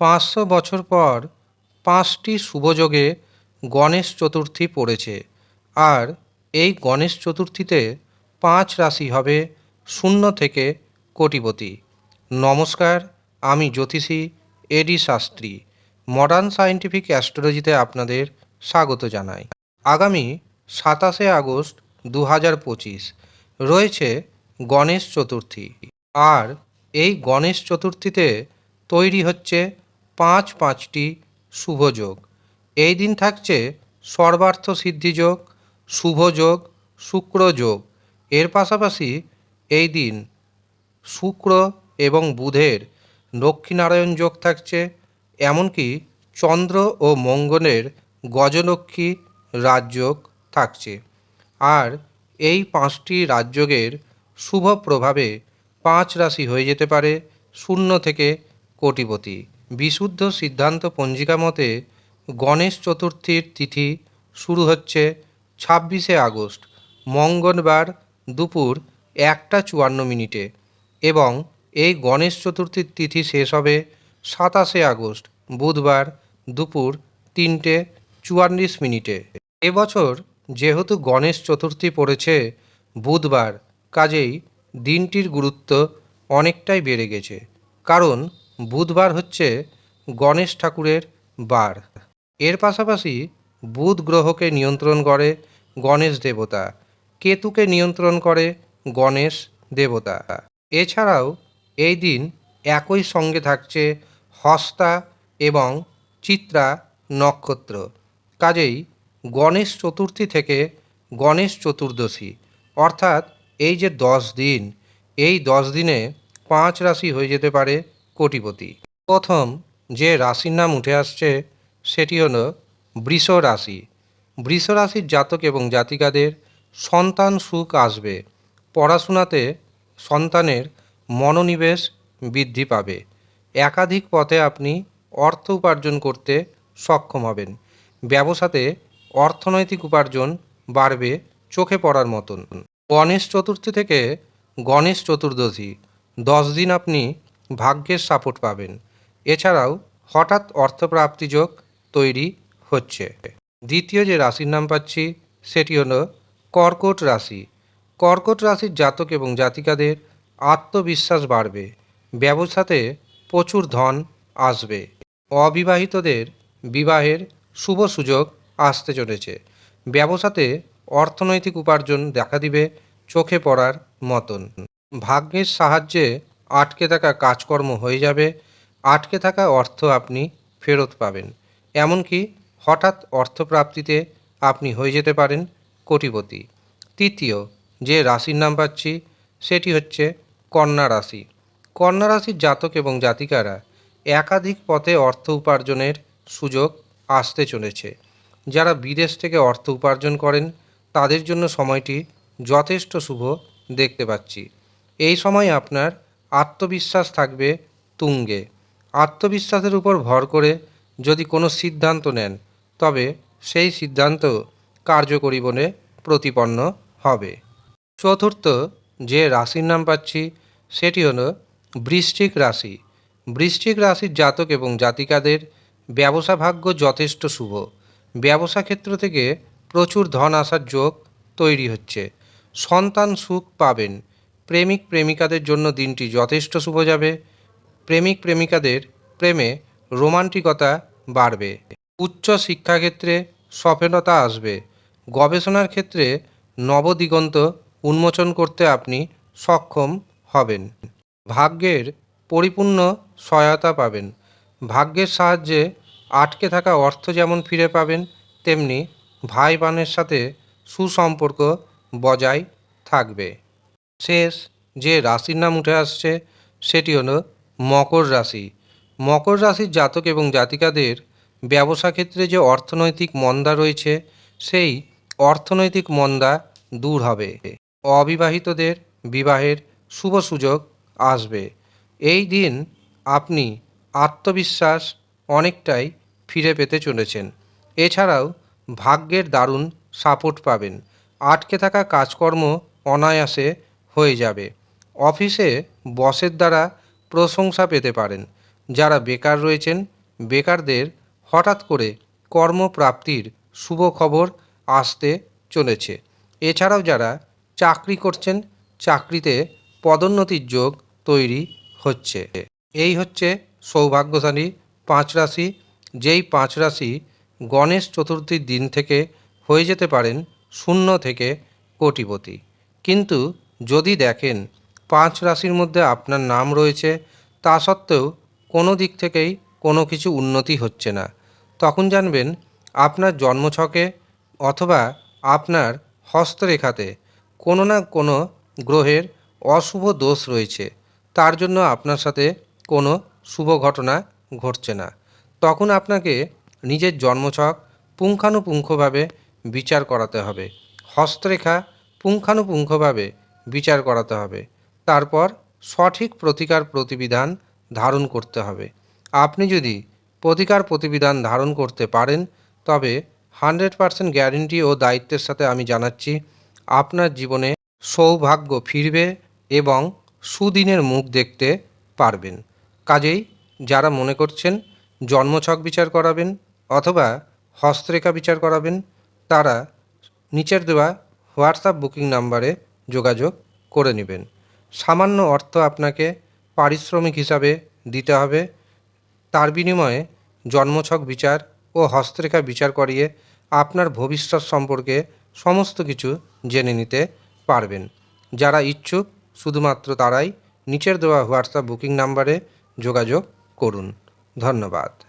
পাঁচশো বছর পর পাঁচটি শুভযোগে গণেশ চতুর্থী পড়েছে। আর এই গণেশ চতুর্থীতে পাঁচ রাশি হবে শূন্য থেকে কোটিপতি। নমস্কার, আমি জ্যোতিষী এডি শাস্ত্রী। মডার্ন সায়েন্টিফিক অ্যাস্ট্রোলজিতে আপনাদের স্বাগত জানাই। আগামী সাতাশে আগস্ট দু হাজার পঁচিশ রয়েছে গণেশ চতুর্থী। আর এই গণেশ চতুর্থীতে তৈরি হচ্ছে পাঁচ পাঁচটি শুভযোগ এই দিন থাকছে সর্বার্থ সিদ্ধিযোগ শুভযোগ শুক্রযোগ এর পাশাপাশি এই দিন শুক্র এবং বুধের লক্ষ্মীনারায়ণ যোগ থাকছে, এমনকি চন্দ্র ও মঙ্গলের গজলক্ষ্মী রাজযোগ থাকছে। আর এই পাঁচটি রাজযোগের শুভ প্রভাবে পাঁচ রাশি হয়ে যেতে পারে শূন্য থেকে কোটিপতি। বিশুদ্ধ সিদ্ধান্ত পঞ্জিকা মতে গণেশ চতুর্থীর তিথি শুরু হচ্ছে ছাব্বিশে আগস্ট, মঙ্গলবার দুপুর একটা চুয়ান্ন মিনিটে এবং এই গণেশ চতুর্থীর তিথি শেষ হবে সাতাশে আগস্ট, বুধবার দুপুর তিনটে চুয়াল্লিশ মিনিটে। এবছর যেহেতু গণেশ চতুর্থী পড়েছে, বুধবার কাজেই দিনটির গুরুত্ব অনেকটাই বেড়ে গেছে। কারণ বুধবার হচ্ছে গণেশ ঠাকুরের বার। এর পাশাপাশি বুধ গ্রহকে নিয়ন্ত্রণ করে গণেশ দেবতা, কেতুকে নিয়ন্ত্রণ করে গণেশ দেবতা। এছাড়াও এই দিন একই সঙ্গে থাকছে হস্তা এবং চিত্রা নক্ষত্র। কাজেই গণেশ চতুর্থী থেকে গণেশ চতুর্দশী, অর্থাৎ এই যে দশ দিন, এই দশ দিনে পাঁচ রাশি হয়ে যেতে পারে কোটিপতি। প্রথম যে রাশির নাম উঠে আসছে সেটি হলো বৃষ রাশি। বৃষ রাশির জাতক এবং জাতিকাদের সন্তান সুখ আসবে। পড়াশোনাতে সন্তানের মনোনিবেশ বৃদ্ধি পাবে। একাধিক পথে আপনি অর্থ উপার্জন করতে সক্ষম হবেন। ব্যবসাতে অর্থনৈতিক উপার্জন বাড়বে চোখে পড়ার মতন। গণেশ চতুর্থী থেকে গণেশ চতুর্দশী। দশ দিন আপনি ভাগ্যের সাপোর্ট পাবেন। এছাড়াও হঠাৎ অর্থপ্রাপ্তি যোগ তৈরি হচ্ছে। দ্বিতীয় যে রাশির নাম পাচ্ছি, সেটি হলো কর্কট রাশি। কর্কট রাশির জাতক এবং জাতিকাদের আত্মবিশ্বাস বাড়বে। ব্যবসাতে প্রচুর ধন আসবে। অবিবাহিতদের বিবাহের শুভ সুযোগ আসতে চলেছে। ব্যবসাতে অর্থনৈতিক উপার্জন দেখা দিবে চোখে পড়ার মতন। ভাগ্যের সাহায্যে আটকে থাকা কাজকর্ম হয়ে যাবে, আটকে থাকা অর্থ আপনি ফেরত পাবেন। এমনকি হঠাৎ অর্থপ্রাপ্তিতে আপনি হয়ে যেতে পারেন কোটিপতি। তৃতীয় যে রাশির নাম পাচ্ছি, সেটি হচ্ছে কন্যা রাশি। কন্যা রাশির জাতক এবং জাতিকারা একাধিক পথে অর্থ উপার্জনের সুযোগ আসতে চলেছে। যারা বিদেশ থেকে অর্থ উপার্জন করেন, তাদের জন্য সময়টি যথেষ্ট শুভ দেখতে পাচ্ছি। এই সময় আপনার আত্মবিশ্বাস থাকবে তুঙ্গে। আত্মবিশ্বাসের উপর ভর করে যদি কোনো সিদ্ধান্ত নেন, তবে সেই সিদ্ধান্ত কার্যকরী বলে প্রতিপন্ন হবে। চতুর্থ, যে রাশির নাম পাচ্ছি, সেটি হলো বৃশ্চিক রাশি। বৃশ্চিক রাশির জাতক এবং জাতিকাদের ব্যবসা ভাগ্য যথেষ্ট শুভ। ব্যবসা ক্ষেত্র থেকে প্রচুর ধন আসার যোগ তৈরি হচ্ছে। সন্তান সুখ পাবেন। প্রেমিক প্রেমিকাদের জন্য দিনটি যথেষ্ট শুভ যাবে। প্রেমিক প্রেমিকাদের প্রেমে রোমান্টিকতা বাড়বে। উচ্চ শিক্ষাক্ষেত্রে সফলতা আসবে। গবেষণার ক্ষেত্রে নবদিগন্ত উন্মোচন করতে আপনি সক্ষম হবেন। ভাগ্যের পরিপূর্ণ সহায়তা পাবেন। ভাগ্যের সাহায্যে আটকে থাকা অর্থ যেমন ফিরে পাবেন, তেমনি ভাই বোনের সাথে সুসম্পর্ক বজায় থাকবে। শেষ যে রাশির নাম উঠে আসছে সেটি হলো মকর রাশি। মকর রাশির জাতক এবং জাতিকাদের ব্যবসা ক্ষেত্রে যে অর্থনৈতিক মন্দা রয়েছে, সেই অর্থনৈতিক মন্দা দূর হবে। অবিবাহিতদের বিবাহের শুভ সুযোগ আসবে। এই দিন আপনি আত্মবিশ্বাস অনেকটাই ফিরে পেতে চলেছেন। এছাড়াও ভাগ্যের দারুণ সাপোর্ট পাবেন। আটকে থাকা কাজকর্ম অনায়াসে হয়ে যাবে। অফিসে বসের দ্বারা প্রশংসা পেতে পারেন। যারা বেকার রয়েছেন, বেকারদের হঠাৎ করে কর্মপ্রাপ্তির শুভ খবর আসতে চলেছে। এছাড়াও যারা চাকরি করছেন, চাকরিতে পদোন্নতির যোগ তৈরি হচ্ছে। এই হচ্ছে সৌভাগ্যশালী পাঁচ রাশি। যেই পাঁচ রাশি গণেশ চতুর্থীর দিন থেকে হয়ে যেতে পারেন শূন্য থেকে কোটিপতি। কিন্তু যদি দেখেন পাঁচ রাশির মধ্যে আপনার নাম রয়েছে, তা সত্ত্বেও কোনো দিক থেকেই কোনো কিছু উন্নতি হচ্ছে না। তখন জানবেন আপনার জন্মছকে অথবা আপনার হস্তরেখাতে কোনো না কোনো গ্রহের অশুভ দোষ রয়েছে। তার জন্য আপনার সাথে কোনো শুভ ঘটনা ঘটছে না। তখন আপনাকে নিজের জন্মছক পুঙ্খানুপুঙ্খভাবে বিচার করাতে হবে। হস্তরেখা পুঙ্খানুপুঙ্খভাবে বিচার করাতে হবে। তারপর সঠিক প্রতিকার প্রতিবিধান ধারণ করতে হবে। আপনি যদি প্রতিকার প্রতিবিধান ধারণ করতে পারেন, তবে হান্ড্রেড পারসেন্ট গ্যারেন্টি ও দায়িত্বের সাথে আমি জানাচ্ছি, আপনার জীবনে সৌভাগ্য ফিরবে এবং সুদিনের মুখ দেখতে পারবেন। কাজেই যারা মনে করছেন জন্মছক বিচার করাবেন অথবা হস্তরেখা বিচার করাবেন, তারা নিচের দেওয়া হোয়াটসঅ্যাপ বুকিং নাম্বারে যোগাযোগ করে নেবেন। সামান্য অর্থ আপনাকে পারিশ্রমিক হিসাবে দিতে হবে। তার বিনিময়ে জন্মছক বিচার ও হস্তরেখা বিচার করিয়ে আপনার ভবিষ্যৎ সম্পর্কে সমস্ত কিছু জেনে নিতে পারবেন। যারা ইচ্ছুক, শুধুমাত্র তারাই নিচের দেওয়া হোয়াটসঅ্যাপ বুকিং নাম্বারে যোগাযোগ করুন। ধন্যবাদ।